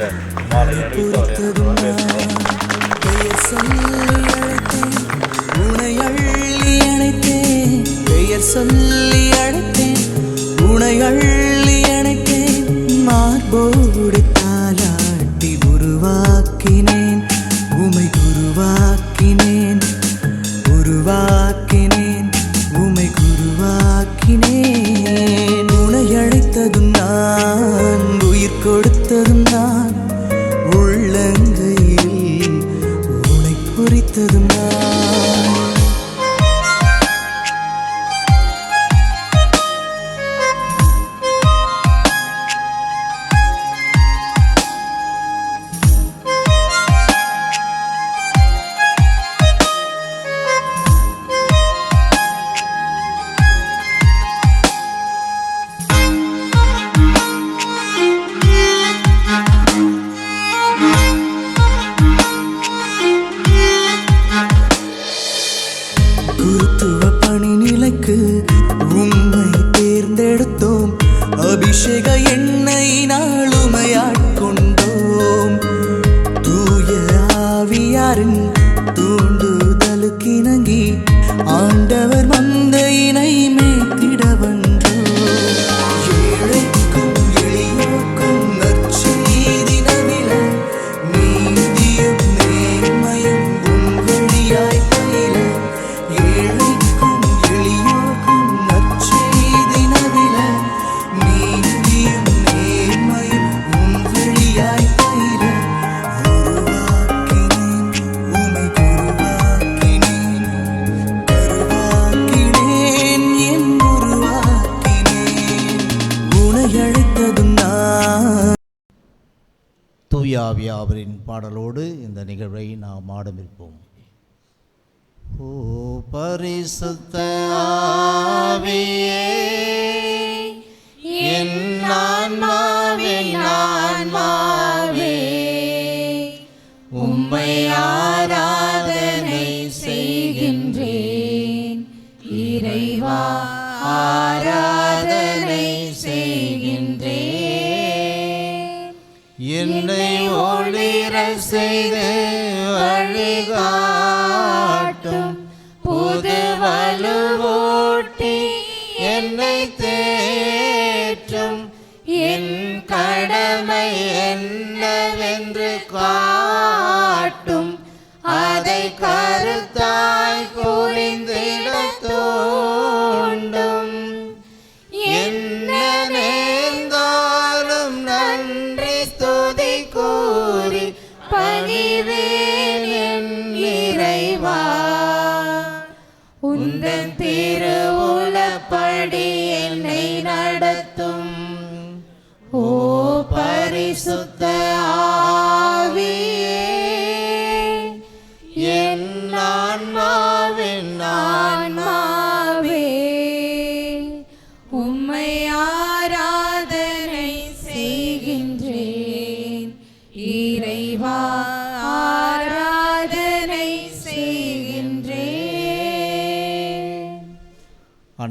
இந்த மாலை பெயர் சொல்லி அழைத்தேன். உனை அள்ளி அணைத்தேன். தூயாவியாவரின் பாடலோடு இந்த நிகழ்வை நாம் ஆடமிருப்போம் ஓ பரிசுத்த ஆவியே என் ஆன்மாவின் ஆன்மாவே உம்மை ஆராதனை செய்கின்றேன். இறைவா ஆரா என்னை ஒளிர செய்து வழிகாட்டும். புது வலுவோட்டி என்னை தேற்றும். என் கடமை என்னவென்று காட்டும். அதை கருத்தாய் புரிந்திடத் திருவுளப்படி.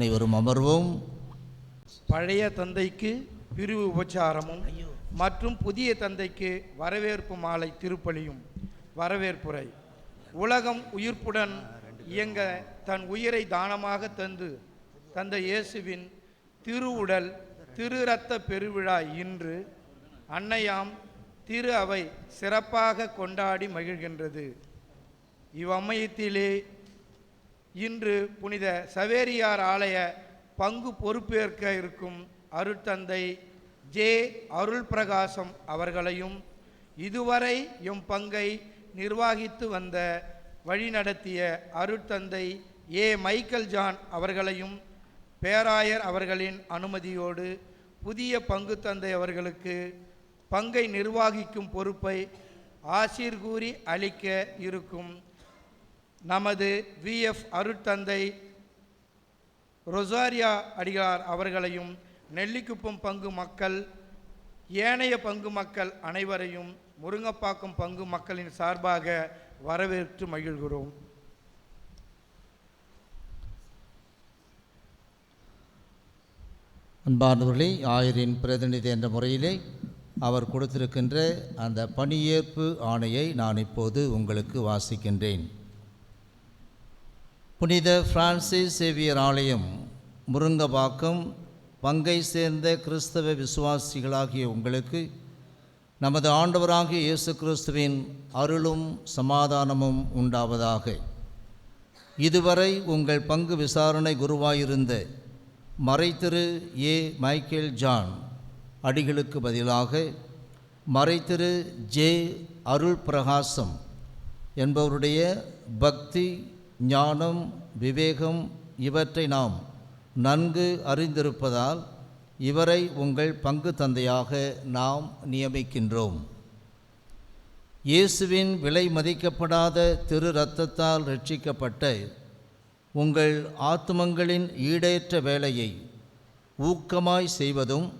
அனைவரும் அமர்வோம். பழைய தந்தைக்கு பிரிவு உபச்சாரமும் மற்றும் புதிய தந்தைக்கு வரவேற்பு மாலை திருப்பலியும். வரவேற்புரை. உலகம் உயிர்ப்புடன் இயங்க தன் உயிரை தானமாக தந்து தந்த இயேசுவின் திருவுடல் திரு இரத்த பெருவிழா இன்று அன்னையாம் திரு அவை சிறப்பாக கொண்டாடி மகிழ்கின்றது. இவ்வமயத்திலே இன்று புனித சவேரியார் ஆலய பங்கு பொறுப்பேற்க இருக்கும் அருட்தந்தை ஜே. அருள் பிரகாசம் அவர்களையும் இதுவரை எம் பங்கை நிர்வாகித்து வந்த வழிநடத்திய அருட்தந்தை ஏ. மைக்கேல் ஜான் அவர்களையும் பேராயர் அவர்களின் அனுமதியோடு புதிய பங்கு தந்தை அவர்களுக்கு பங்கை நிர்வாகிக்கும் பொறுப்பை ஆசீர்கூறி அளிக்க இருக்கும். நமது விஎஃப் அருட்தந்தை ரொசாரியா அடிகளார் அவர்களையும் நெல்லிக்குப்பம் பங்கு மக்கள் ஏனைய பங்கு மக்கள் அனைவரையும் முருங்கப்பாக்கம் பங்கு மக்களின் சார்பாக வரவேற்று மகிழ்கிறோம். அன்பார்ந்தவர்களே ஆயரின் பிரதிநிதி என்ற முறையிலே அவர் கொடுத்திருக்கின்ற அந்த பணியேற்பு ஆணையை நான் இப்போது உங்களுக்கு வாசிக்கின்றேன். புனித பிரான்சிஸ் சேவியர் ஆலயம் முருங்கபாக்கம் பங்கை சேர்ந்த கிறிஸ்தவ விசுவாசிகளாகிய உங்களுக்கு நமது ஆண்டவராகிய இயேசு கிறிஸ்துவின் அருளும் சமாதானமும் உண்டாவதாக. இதுவரை உங்கள் பங்கு விசாரணை குருவாயிருந்த மறைத்திரு ஏ. மைக்கேல் ஜான் அடிகளுக்கு பதிலாக மறைத்திரு ஜே. அருள் பிரகாசம் என்பவருடைய பக்தி ஞானம் விவேகம் இவற்றை நாம் நன்கு அறிந்திருப்பதால் இவரை உங்கள் பங்கு தந்தையாக நாம் நியமிக்கின்றோம். இயேசுவின் விலை மதிக்கப்படாத திரு இரத்தத்தால் ரட்சிக்கப்பட்ட உங்கள் ஆத்மங்களின் ஈடேற்ற வேலையை ஊக்கமாய் செய்வதும்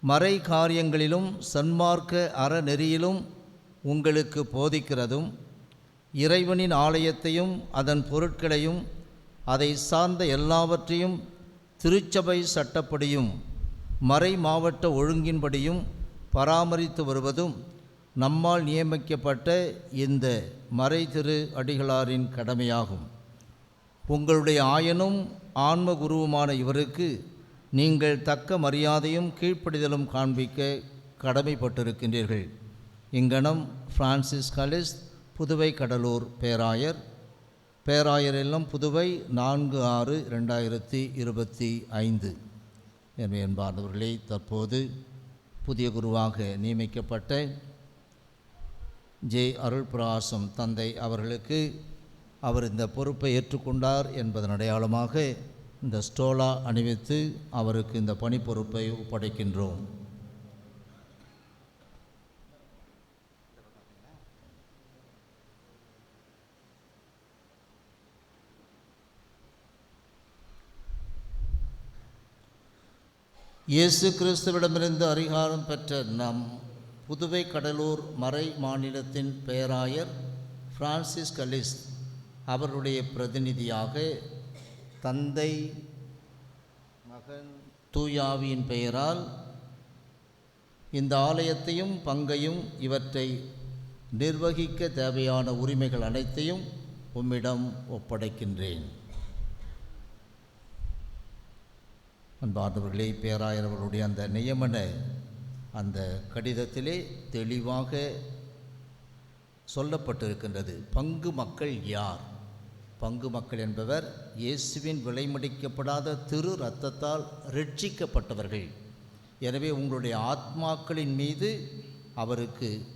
மறை காரியங்களிலும் சன்மார்க்க அறநெறியிலும் உங்களுக்கு போதிக்கிறதும் இறைவனின் ஆலயத்தையும் அதன் பொருட்களையும் அதை சார்ந்த எல்லாவற்றையும் திருச்சபை சட்டப்படியும் மறை மாவட்ட ஒழுங்கின்படியும் பராமரித்து வருவதும் நம்மால் நியமிக்கப்பட்ட இந்த மறை திரு அடிகளாரின் கடமையாகும். உங்களுடைய ஆயனும் ஆன்ம குருவுமான இவருக்கு நீங்கள் தக்க மரியாதையும் கீழ்ப்படிதலும் காண்பிக்க கடமைப்பட்டிருக்கின்றீர்கள். இங்கனம் ஃப்ரான்சிஸ் கலிஸ் புதுவை கடலூர் பேராயர். பேராயர் இல்லம் புதுவை நான்கு ஆறு ரெண்டாயிரத்தி இருபத்தி ஐந்து. எனவே என்பார்ந்தவர்களே தற்போது புதிய குருவாக நியமிக்கப்பட்ட ஜே. அருள் பிரகாசம் தந்தை அவர்களுக்கு அவர் இந்த பொறுப்பை ஏற்றுக்கொண்டார் என்பதன் அடையாளமாக இந்த ஸ்டோலா அணிவித்து அவருக்கு இந்த பணி பொறுப்பை ஒப்படைக்கின்றோம். இயேசு கிறிஸ்துவிடமிருந்து அதிகாரம் பெற்ற நம் புதுவை கடலூர் மறை மாநிலத்தின் பேராயர் பிரான்சிஸ் கலிஸ் அவருடைய பிரதிநிதியாக தந்தை மகன் தூயாவியின் பெயரால் இந்த ஆலயத்தையும் பங்கையும் இவற்றை நிர்வகிக்க தேவையான உரிமைகள் அனைத்தையும் உம்மிடம் ஒப்படைக்கின்றேன். அன்பார்ந்தவர்களே பேராயரவர்களுடைய அந்த நியமன அந்த கடிதத்திலே தெளிவாக சொல்லப்பட்டிருக்கின்றது. பங்கு மக்கள் யார்? பங்கு மக்கள் என்பவர் இயேசுவின் விலைமடிக்கப்படாத திரு இரத்தத்தால் ரட்சிக்கப்பட்டவர்கள். எனவே உங்களுடைய ஆத்மாக்களின் மீது அவருக்கு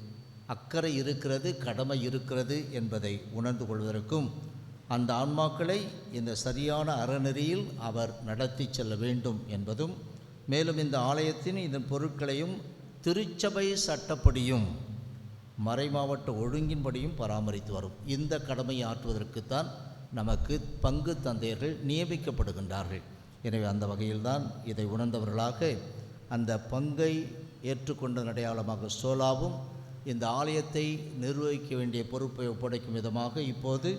அக்கறை இருக்கிறது கடமை இருக்கிறது என்பதை உணர்ந்து கொள்வதற்கும் அந்த ஆன்மாக்களை இந்த சரியான அறநெறியில் அவர் நடத்தி செல்ல வேண்டும் என்பதும் மேலும் இந்த ஆலயத்தின் இதன் பொருட்களையும் திருச்சபை சட்டப்படியும் மறைமாவட்ட ஒழுங்கின்படியும் பராமரித்து வரும். இந்த கடமையை ஆற்றுவதற்குத்தான் நமக்கு பங்கு தந்தையர்கள் நியமிக்கப்படுகின்றார்கள். எனவே அந்த வகையில்தான் இதை உணர்ந்தவர்களாக அந்த பங்கை ஏற்றுக்கொண்ட அடையாளமாக சோலாவும் இந்த ஆலயத்தை நிர்வகிக்க வேண்டிய பொறுப்பை ஒப்படைக்கும் விதமாக இப்போது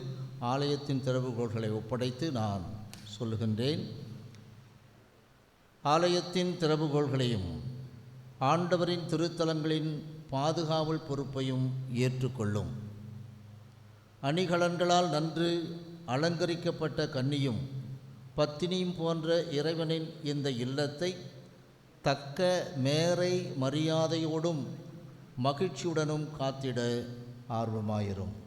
ஆலயத்தின் திறவுகோள்களை ஒப்படைத்து நான் சொல்லுகின்றேன். ஆலயத்தின் திறவுகோள்களையும் ஆண்டவரின் திருத்தலங்களின் பாதுகாவல் பொறுப்பையும் ஏற்றுக்கொள்ளும். அணிகலன்களால் நன்று அலங்கரிக்கப்பட்ட கன்னியும் பத்தினியும் போன்ற இறைவனின் இந்த இல்லத்தை தக்க மேரை மரியாதையோடும் மகிழ்ச்சியுடனும் காத்திட ஆர்வமாயிரும்.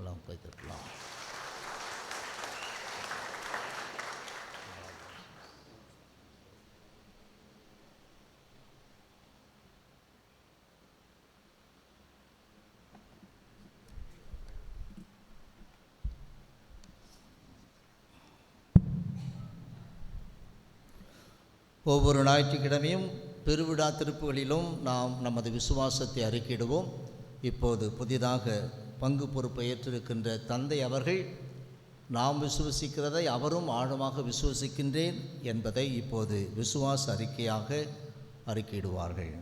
எல்லாம் கைத்தட்டலாம் ஒவ்வொரு ஞாயிற்றுக்கிழமையும் பெருவிழா திருப்புகளிலும் நாம் நமது விசுவாசத்தை அறிக்கிடுவோம் இப்போது புதிதாக பங்கு பொறுப்பை ஏற்றிருக்கின்ற தந்தை அவர்கள் நாம் விசுவசிக்கிறதை அவரும் ஆழமாக விசுவசிக்கின்றேன் என்பதை இப்போது விசுவாச அறிக்கையாக அறிக்கையிடுவார்கள்.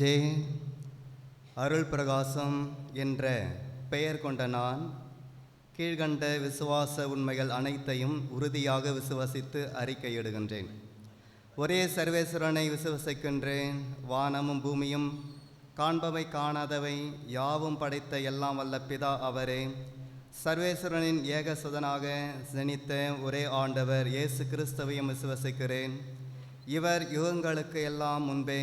ஜெய் அருள் பிரகாசம் என்ற பெயர் கொண்ட நான் கீழ்கண்ட விசுவாச உண்மைகள் அனைத்தையும் உறுதியாக விசுவசித்து அறிக்கையிடுகின்றேன். ஒரே சர்வேஸ்வரனை விசுவசிக்கின்றேன். வானமும் பூமியும் காண்பவை காணாதவை யாவும் படைத்த எல்லாம் வல்ல பிதா அவரே. சர்வேஸ்வரனின் ஏகசுதனாக ஜனித்த ஒரே ஆண்டவர் இயேசு கிறிஸ்தவையும் விசுவசிக்கிறேன். இவர் யுகங்களுக்கு எல்லாம் முன்பே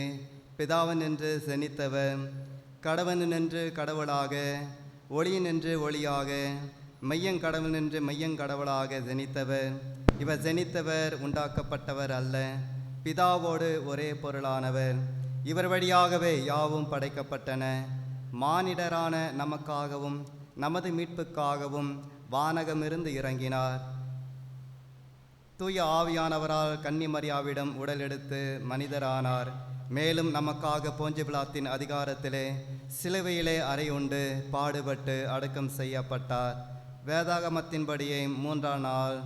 பிதாவன் என்று ஜனித்தவர். கடவன் நின்று கடவுளாக ஒளி நின்று ஒளியாக மெய்யங் கடவுள் நின்று மெய்யங் கடவுளாக ஜெனித்தவர். இவர் ஜெனித்தவர் உண்டாக்கப்பட்டவர் அல்ல. பிதாவோடு ஒரே பொருளானவர். இவர் வழியாகவே யாவும் படைக்கப்பட்டன. மானிடரான நமக்காகவும் நமது மீட்புக்காகவும் வானகமிருந்து இறங்கினார். தூய ஆவியானவரால் கன்னிமரியாவிடம் உடல் எடுத்து மனிதரானார். மேலும் நமக்காக போஞ்சிபிளாத்தின் அதிகாரத்திலே சிலுவையிலே அறையுண்டு பாடுபட்டு அடக்கம் செய்யப்பட்டார். வேதாகமத்தின்படியே மூன்றாம் நாள்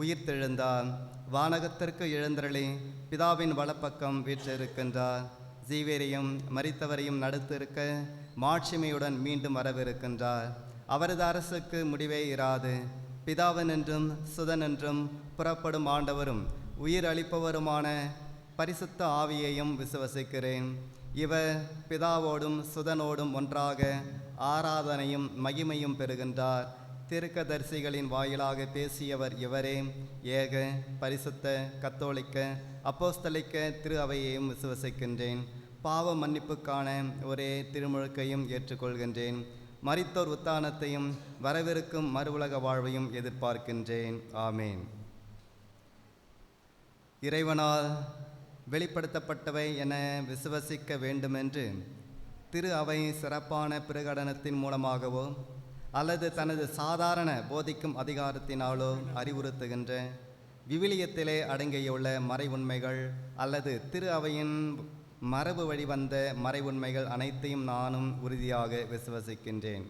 உயிர்த்தெழுந்தார் வானகத்திற்கு எழுந்தருளி பிதாவின் வலப்பக்கம் வீற்றிருக்கின்றார். ஜீவேரையும் மரித்தவரையும் நடுத்திருக்க மாட்சிமையுடன் மீண்டும் வரவிருக்கின்றார். அவரது அரசுக்கு முடிவே இராது. பிதாவன் என்றும் சுதன் என்றும் புறப்படும் ஆண்டவரும் உயிர் அளிப்பவருமான பரிசுத்த ஆவியையும் விசுவசிக்கிறேன். இவர் பிதாவோடும் சுதனோடும் ஒன்றாக ஆராதனையும் மகிமையும் பெறுகின்றார். திருக்கதரிசிகளின் வாயிலாக பேசியவர் இவரே. ஏக பரிசுத்த கத்தோலிக்க அப்போஸ்தலிக்க திரு அவையையும் விசுவசிக்கின்றேன். பாவ மன்னிப்புக்கான ஒரே திருமுழுக்கையும் ஏற்றுக்கொள்கின்றேன். மறித்தோர் உத்தானத்தையும் வரவிருக்கும் மறு உலக வாழ்வையும் எதிர்பார்க்கின்றேன். ஆமேன். இறைவனால் வெளிப்படுத்தப்பட்டவை என விசுவசிக்க வேண்டுமென்று திரு அவை சிறப்பான பிரகடனத்தின் மூலமாகவோ அல்லது தனது சாதாரண போதிக்கும் அதிகாரத்தினாலோ அறிவுறுத்துகின்ற விவிலியத்திலே அடங்கியுள்ள மறை உண்மைகள் அல்லது திரு அவையின் மரபு வழி வந்த அனைத்தையும் நானும் உறுதியாக விசுவசிக்கின்றேன்.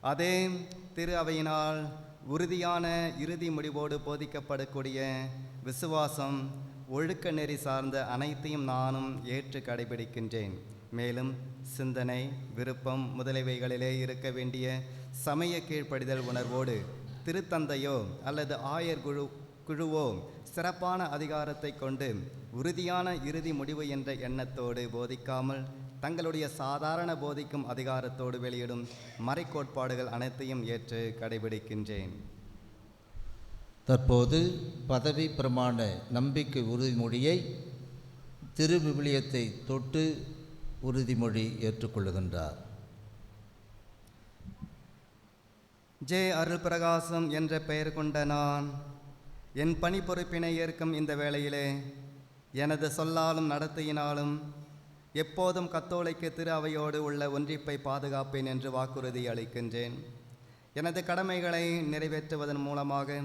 அதே திரு அவையினால் உறுதியான இறுதி முடிவோடு போதிக்கப்படக்கூடிய விசுவாசம் ஒழுக்க நெறி சார்ந்த அனைத்தையும் நானும் ஏற்று கடைபிடிக்கின்றேன். மேலும் சிந்தனை விருப்பம் முதலியவைகளிலே இருக்க வேண்டிய சமய கீழ்ப்படிதல் உணர்வோடு திருத்தந்தையோ அல்லது ஆயர் குழு குழுவோ சிறப்பான அதிகாரத்தை கொண்டு உறுதியான இறுதி முடிவு என்ற எண்ணத்தோடு போதிக்காமல் தங்களுடைய சாதாரண போதிக்கும் அதிகாரத்தோடு வெளியிடும் மறைக்கோட்பாடுகள் அனைத்தையும் ஏற்று கடைபிடிக்கின்றேன். தற்போது பதவி பிரமாண நம்பிக்கை உறுதிமொழியை திருவிவிலியத்தை தொட்டு உறுதிமொழி ஏற்றுக்கொள்ளுகின்றார். ஜே அருள் பிரகாசம் என்ற பெயர் கொண்ட நான் என் பணி பொறுப்பினை ஏற்கும் இந்த வேளையிலே எனது சொல்லாலும் நடத்தையினாலும் எப்போதும் கத்தோலைக்க திரு அவையோடு உள்ள ஒன்றிப்பை பாதுகாப்பேன் என்று வாக்குறுதி அளிக்கின்றேன். எனது கடமைகளை நிறைவேற்றுவதன் மூலமாக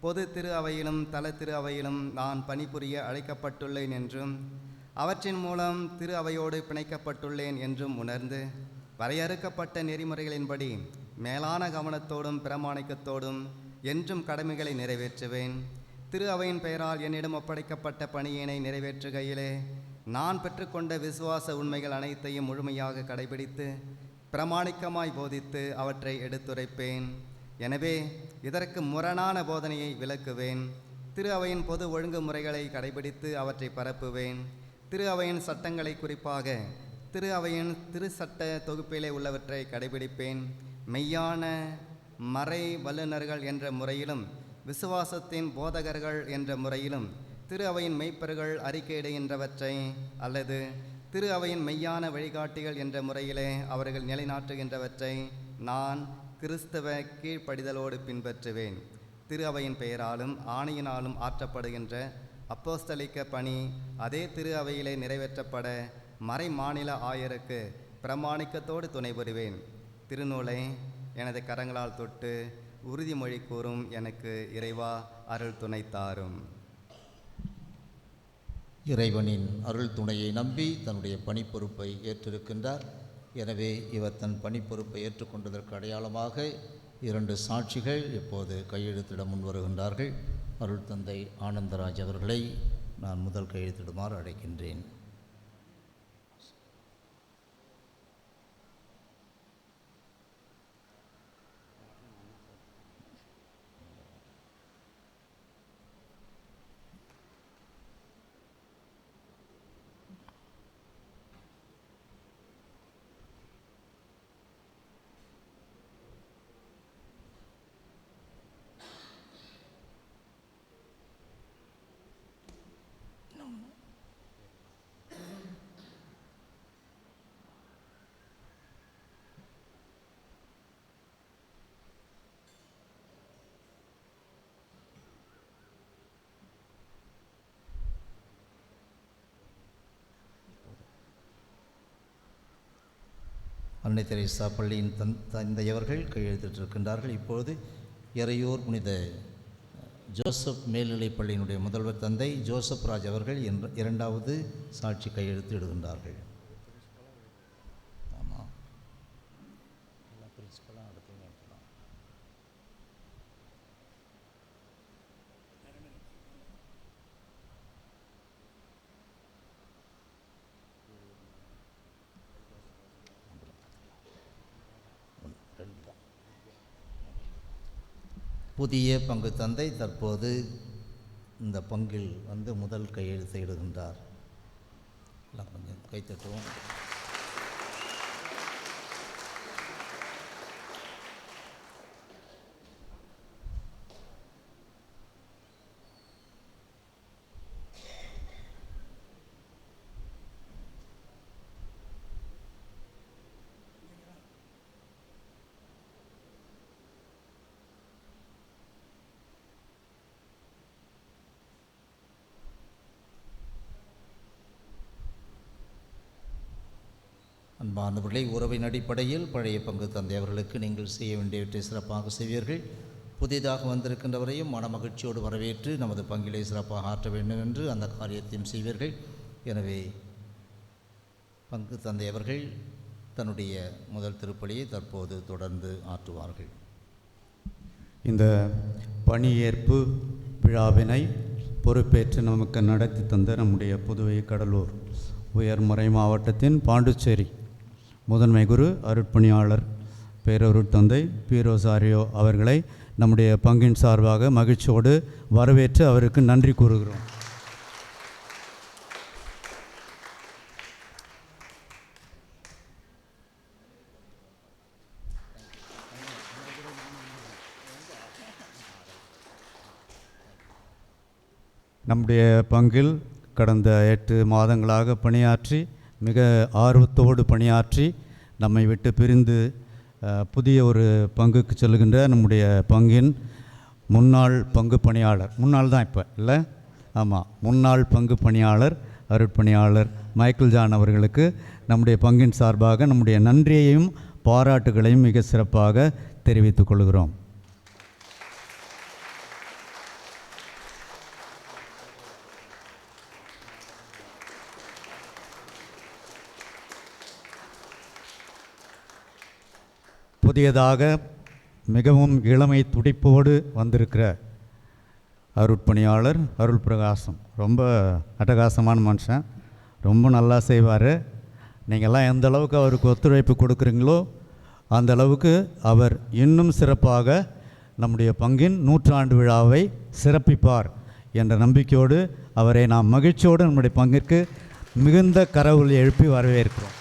பொது திரு அவையிலும் தல திரு அவையிலும் நான் பணிபுரிய அழைக்கப்பட்டுள்ளேன் என்றும் அவற்றின் மூலம் திரு அவையோடு பிணைக்கப்பட்டுள்ளேன் என்றும் உணர்ந்து வரையறுக்கப்பட்ட நெறிமுறைகளின்படி மேலான கவனத்தோடும் பிரமாணிக்கத்தோடும் என்றும் கடமைகளை நிறைவேற்றுவேன். திரு அவையின் பெயரால் என்னிடம் ஒப்படைக்கப்பட்ட பணியினை நிறைவேற்றுகையிலே நான் பெற்றுக்கொண்ட விசுவாச உண்மைகள் அனைத்தையும் முழுமையாக கடைபிடித்து பிரமாணிக்கமாய் போதித்து அவற்றை எடுத்துரைப்பேன். எனவே இதற்கு முரணான போதனையை விளக்குவேன். திரு அவையின் பொது ஒழுங்குமுறைகளை கடைபிடித்து அவற்றை பரப்புவேன். திரு அவையின் சட்டங்களை குறிப்பாக திரு அவையின் திரு சட்ட தொகுப்பிலே உள்ளவற்றை கடைபிடிப்பேன். மெய்யான மறை வல்லுநர்கள் என்ற முறையிலும் விசுவாசத்தின் போதகர்கள் என்ற முறையிலும் திரு அவையின் மெய்ப்பர்கள் அறிக்கையிடுகின்றவற்றை அல்லது திரு அவையின் மெய்யான வழிகாட்டிகள் என்ற முறையிலே அவர்கள் நிலைநாட்டுகின்றவற்றை நான் கிறிஸ்தவ கீழ்ப்படிதலோடு பின்பற்றுவேன். திரு அவையின் பெயராலும் ஆணையினாலும் ஆற்றப்படுகின்ற அப்போஸ்தலிக்க பணி அதே திரு அவையிலே நிறைவேற்றப்பட மறை மாநில ஆயருக்கு பிரமாணிக்கத்தோடு துணை புரிவேன் திருநூலை எனது கரங்களால் தொட்டு உறுதிமொழி கூறும் எனக்கு இறைவா அருள் துணை தாரும். இறைவனின் அருள் துணையை நம்பி தன்னுடைய பணிப்பொறுப்பை ஏற்றிருக்கின்றார். எனவே இவர் தன் பணிப்பொறுப்பை ஏற்றுக்கொண்டதற்கு அடையாளமாக இரண்டு சாட்சிகள் இப்போது கையெழுத்திட முன் வருகின்றார்கள். அருள் தந்தை ஆனந்தராஜ் அவர்களை நான் முதல் கையெழுத்திடுமாறு அழைக்கின்றேன். அன்னை தெரேசா பள்ளியின் தன் தந்தையவர்கள் கையெழுத்திட்டிருக்கின்றார்கள். இப்பொழுது எறையூர் புனித ஜோசப் மேல்நிலைப் பள்ளியினுடைய முதல்வர் தந்தை ஜோசப் ராஜ் அவர்கள் என்ற இரண்டாவது சாட்சி கையெழுத்து இடுகின்றார்கள் ஆமாம் எல்லாம் பிரின்சிபலாக அடுத்து நடத்தலாம் புதிய பங்கு தந்தை தற்போது இந்த பங்கில் வந்து முதல் கையெழுத்தை இடுகின்றார். எல்லாம் கொஞ்சம் கைத்தட்டுவோம் அன்பானவர்களை உறவின் அடிப்படையில் பழைய பங்கு தந்தை அவர்களுக்கு நீங்கள் செய்ய வேண்டியவற்றை சிறப்பாக செய்வீர்கள். புதிதாக வந்திருக்கின்றவரையும் மனமகிழ்ச்சியோடு வரவேற்று நமது பங்கிலே சிறப்பாக ஆற்ற வேண்டும் என்று அந்த காரியத்தையும் செய்வீர்கள். எனவே பங்கு தந்தை அவர்கள் தன்னுடைய முதல் திருப்பலியை தற்போது தொடர்ந்து ஆற்றுவார்கள். இந்த பணியேற்பு விழாவினை பொறுப்பேற்று நமக்கு நடத்தி தந்த நம்முடைய புதுவை கடலூர் உயர்மறை மாவட்டத்தின் பாண்டிச்சேரி முதன்மை குரு அருட்பணியாளர் பேரருட்தந்தை பீரோசாரியோ அவர்களை நம்முடைய பங்கின் சார்பாக மகிழ்ச்சியோடு வரவேற்று அவருக்கு நன்றி கூறுகிறோம். நம்முடைய பங்கில் கடந்த எட்டு மாதங்களாக பணியாற்றி மிக ஆர்வத்தோடு பணியாற்றி நம்மை விட்டு பிரிந்து புதிய ஒரு பங்குக்கு செல்கின்ற நம்முடைய பங்கின் முன்னாள் பங்கு பணியாளர். முன்னாள் தான் இப்போ இல்லை? ஆமாம் முன்னாள் பங்கு பணியாளர் அருட்பணியாளர் மைக்கேல் ஜான் அவர்களுக்கு நம்முடைய பங்கின் சார்பாக நம்முடைய நன்றியையும் பாராட்டுகளையும் மிக சிறப்பாக தெரிவித்துக் கொள்கிறோம். புதியதாக மிகவும் இளமை துடிப்போடு வந்திருக்கிற அருட்பணியாளர் அருள் பிரகாசம் ரொம்ப அட்டகாசமான மனுஷன். ரொம்ப நல்லா செய்வார். நீங்கள்லாம் எந்த அளவுக்கு அவருக்கு ஒத்துழைப்பு கொடுக்குறீங்களோ அந்த அளவுக்கு அவர் இன்னும் சிறப்பாக நம்முடைய பங்கின் நூற்றாண்டு விழாவை சிறப்பிப்பார் என்ற நம்பிக்கையோடு அவரை நாம் மகிழ்ச்சியோடு நம்முடைய பங்கிற்கு மிகுந்த கரவொலி எழுப்பி வரவேற்கிறோம்.